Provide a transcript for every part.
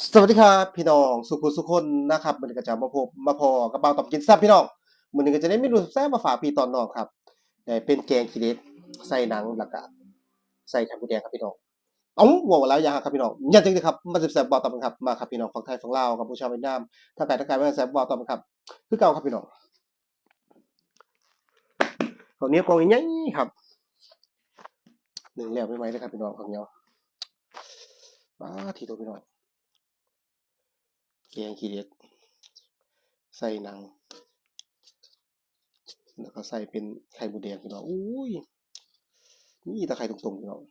สวัสดีครับพี่น้องสุขุสุคนนะครับมันก็จะมาพบมาพอกับเบาตอบกินแซ่บพี่น้องมันนี้ก็จะได้เมนูแซ่บมาฝากพี่ตอนน้องครับแต่เป็นแกงขี้เล็กใส่หนังแล้วก็ใส่ไข่มดแดงครับพี่น้องเอ้าว่าแล้วยังครับพี่น้องย่าจริงๆครับมาแซ่บๆเบาตอบกันครับมาครับพี่น้องของไทยของลาวกัมพูชาเวียดนามทั้งไก่ทั้งไก่มาแซ่บเบาตอบกันครับคือเก่าครับพี่น้องข้าวเหนียวกองใหญ่ๆครับหนึ่งแล้วไม่ไหมเลยครับพี่น้องข้าวเหนียวป้าทีตัวพี่น้อง แกงขี้เหล็กใส่หนัง แล้วก็ใส่เป็นไข่หมูแดงพี่น้องอุ้ยนี่ตะไคร้ตรงๆพี่น้อง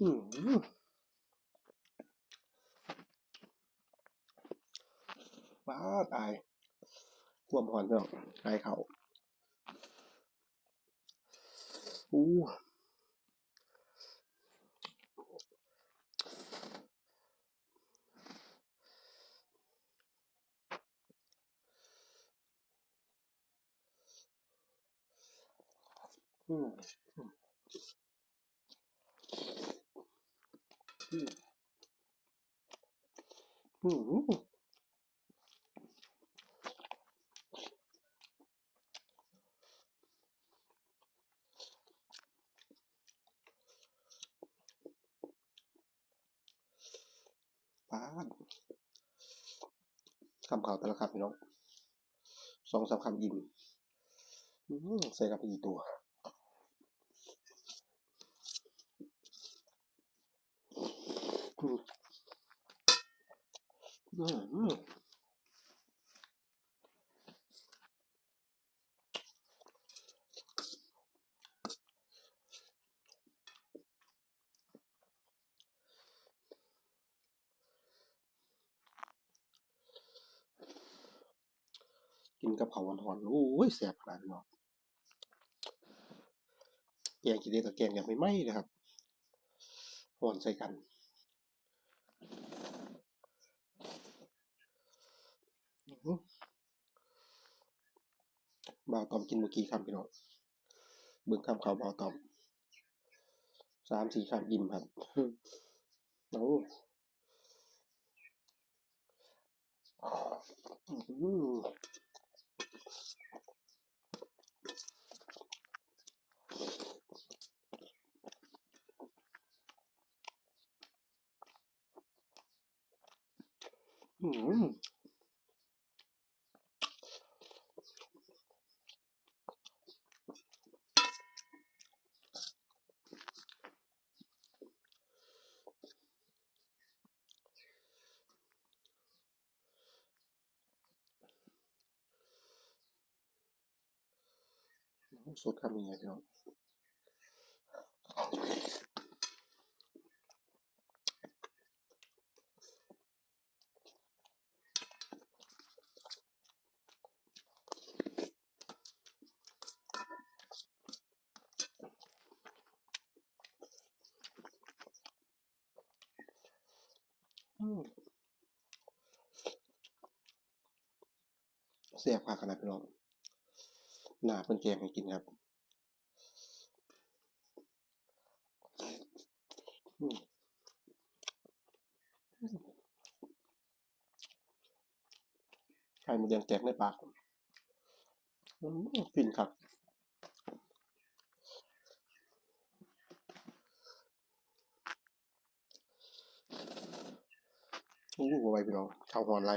อืมว้าตายควมหอนพี่น้องตายเขาอู้ อืมอืมอืมอืมป้าคำเขาแต่ละคำพี่น้องสองสามคำอิ่มอืมใส่กับอีกตัวอืมอืมอืม กินกับข้าวันหอน โอ้ยแซ่บขนาดพี่น้แกงขี้เหล็กกับแกงแบบไม่ไหม้นะครับหอนใส่กัน อื้อหือ บ่าวตอมกินเมื่อกี้คำพี่น้องเบิ่งคำเขาบ่าวตอมสามสี่คำอิ่มครับโอ้อืม แซ่บคักขนาดพี่น้อง หนาเป็นแกงให้กินครับอืมไข่หมูแดงแตกในปากฟินครับโอ้โหไว้พี่น้องข้าวหอนไร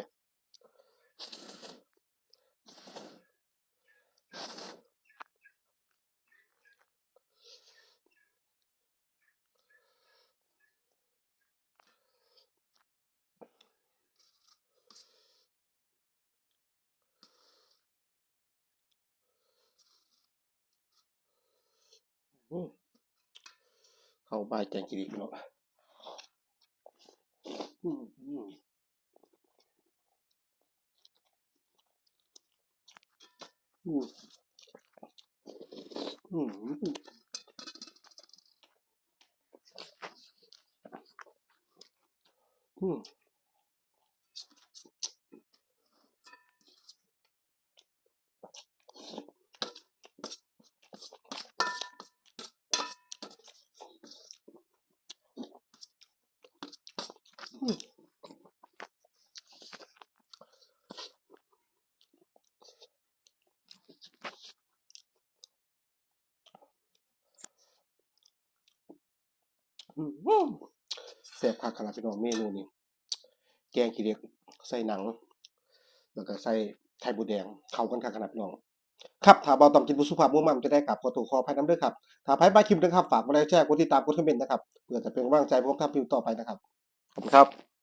เข้าบ่ายแกงกินอีกพี่น้องอืมอืมอืม แซ่บคักขนาดพี่น้องเมนูนี้แกงขี้เล็กใส่หนัง แล้วก็ใส่ไข่มดแดงเข้ากันคักขนาดพี่น้องครับถ้าเบาต่อมกินบุสุภาพมุ่งมั่นจะได้กลับขอโทษขออภัยน้ำเด้อครับถ้าไผบาคลิปนะครับฝากมาไลค์แชร์กดติดตามกดคอมเมนต์นะครับเพื่อจะเป็นกำลังใจพวกท่านพิมพ์ต่อไปนะครับขอบคุณครับ